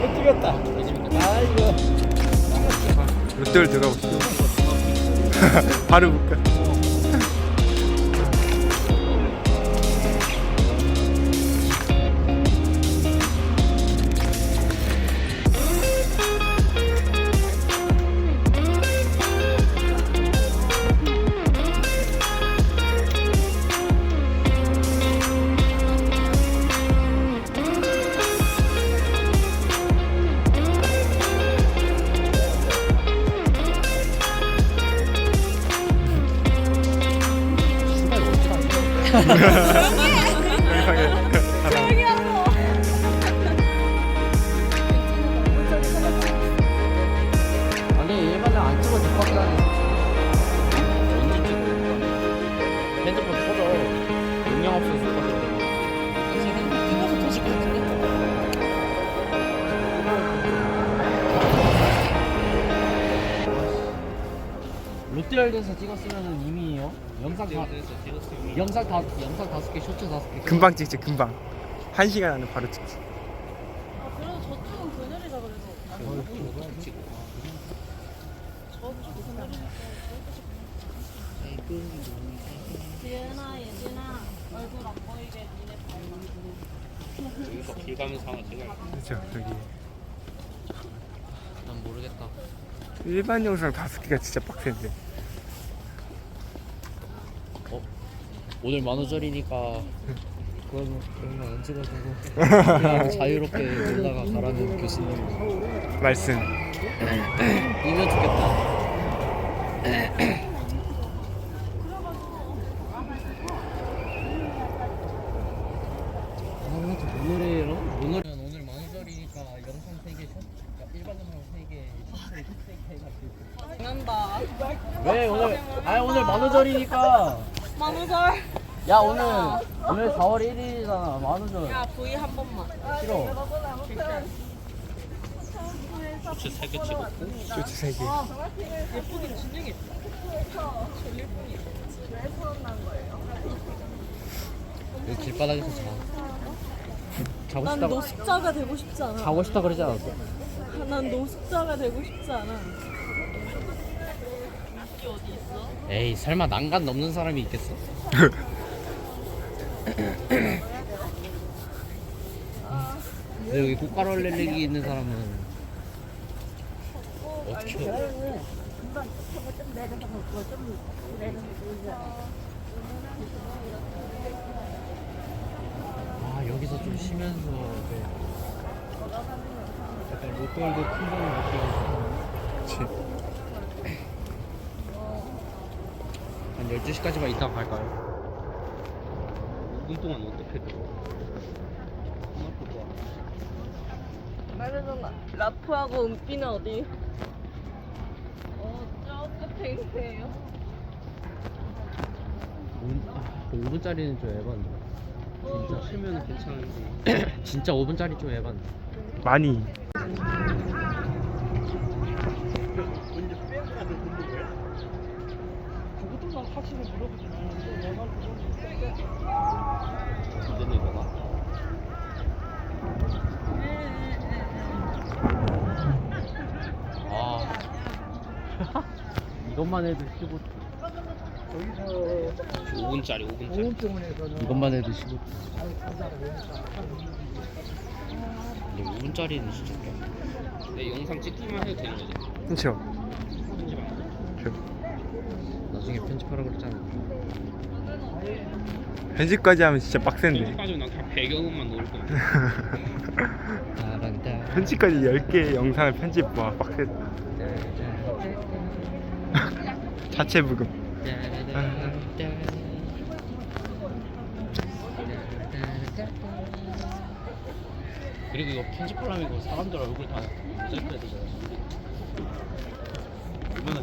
개 찍었다. 아이고. 롯데월 들어가보시죠. 바로 볼까? 아니 일반은 안 찍어도 될것 같긴 하네. 롯데월드에서 찍었으면 이미 요. 영상 다 영상 다 영상 다섯 개, 쇼츠 다섯 개. 금방 찍지, 금방. 한 시간 안에 바로 찍지. 아 그래도 저쪽은 그늘이라 그래서 저쪽 그늘이니까 지은아 예진아 얼굴 안 보이게 니네 발 여기서 길 가면서 하나 찍어야 그렇죠, 여기. 난 모르겠다. 일반 영상 다섯 개가 진짜 빡센데. 오늘 만우절이니까 그건 그런 거 안 찍어주고 그냥 자유롭게 놀다가 가라는 교수님 말씀. 이면 좋겠다. 아, 저 모노레일로? 모노레일 오늘 만우절이니까 영상 3개, 일반 영상 3개, 쇼츠 3개 해가지고 장난다 왜 오늘 아니 오늘 만우절이니까 만우절. 야 오늘 오늘 4월 1일이잖아 만우절. 야 V 한 번만. 싫어. 쇼츠 3개 찍었고. 쇼츠 세 개. 예쁘긴 진짜 예뻐 여기 길바닥에서 자. 자고 난 싶다고 노숙자가 되고 싶지 않아. 자고 싶다 그러지 않았어? 난 노숙자가 되고 싶지 않아 인기 어디 있어? 에이 설마 난간 넘는 사람이 있겠어? 근데 여기 꽃가루 알레르기 있는 사람은 어떻게 해? 아 여기서 좀 쉬면서 이제 약간 롯데월드 풍경을 느끼면서 그렇지. 한 12시까지만 이따가 갈까요? 5분 동안 어떻게 들어? 말해줬나? 라프하고 은비는 어디? 어, 저 끝에 있네요. 5분짜리는 좀 에반데 진짜 쉬면 괜찮은데 진짜 5분짜리 좀 에반데 많이. 근데 이거가 아. 이것만 해도 15 5분짜리 5분짜리. 이것만 해도 15 근데 5분짜리는 진짜 꽤내 영상 찍기만 해도 되는 거지. 그렇죠. 저 나중에 편집하라고 그랬잖아 편집까지 하면 진짜 빡센데. 편집까지 난다 배경음만 넣을 거야 따란따 편집까지 10개 영상을 편집 와 빡셌다. 자체 부금. 그리고 이거 편집하려면 이거 사람들 얼굴 다 모자이크 해야 되잖아 얼마나